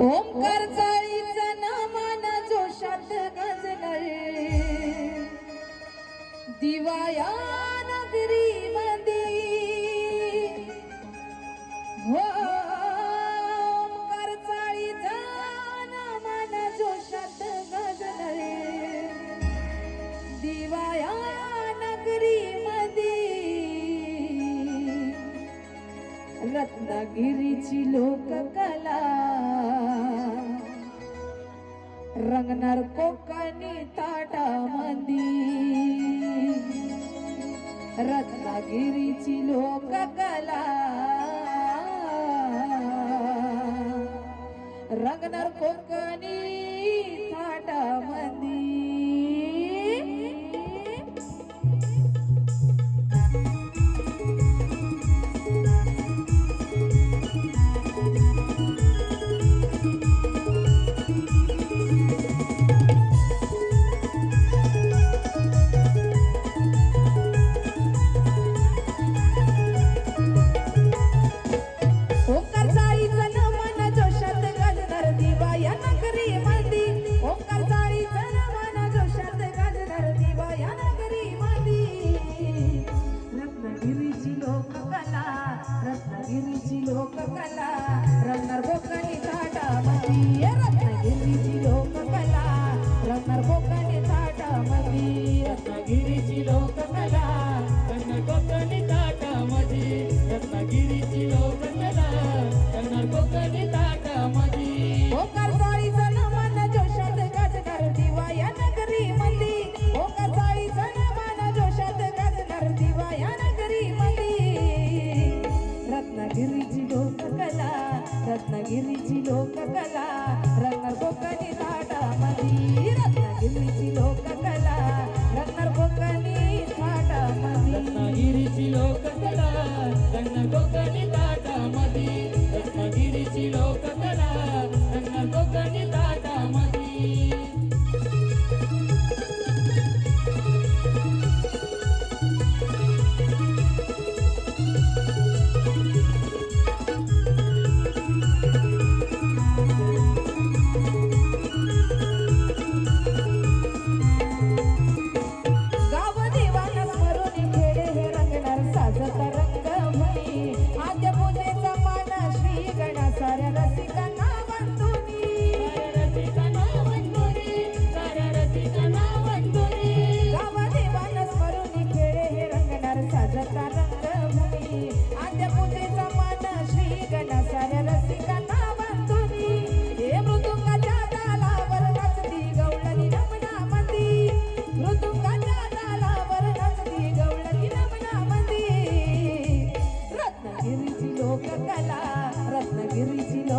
ओमकार चाळीचा नामाना जोशात गजल दिवाया नगरी मंदी हो, ओमकार चाळीचा नामाना जोशात गजल दिवाया नगरी मंदी रत्नागिरीची लोककला. रंगणार कोकणी ताटामंदी. रत्नागिरीची लोककला रंगणार कोकणी ताटामंदी. रत्नागिरीची लोककला रत्नार कोकणी रत्नागिरीची लोककला रत्न कोकणी ताटामधी रत्नागिरीची लोक రత్నగిరిచి లోక కళ రన్నర్బొక్కని నాట మది రత్నగిరిచి లోక కళ రన్నర్బొక్కని నాట మది రత్నగిరిచి లోక కళ రన్నర్బొక్కని నాట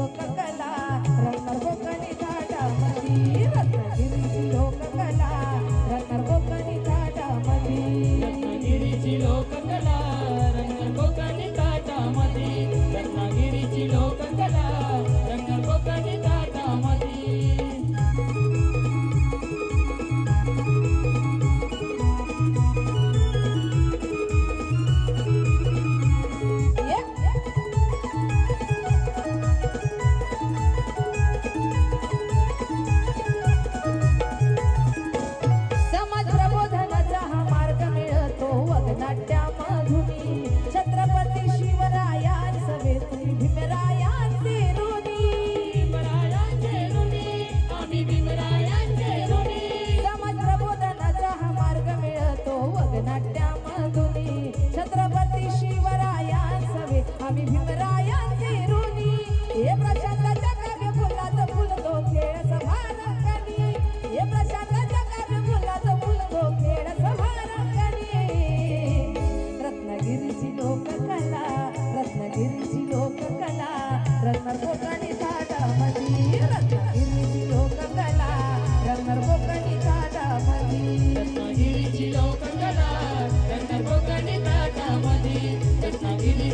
Oh,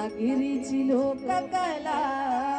ताटामध्ये रत्नागिरीची लोककला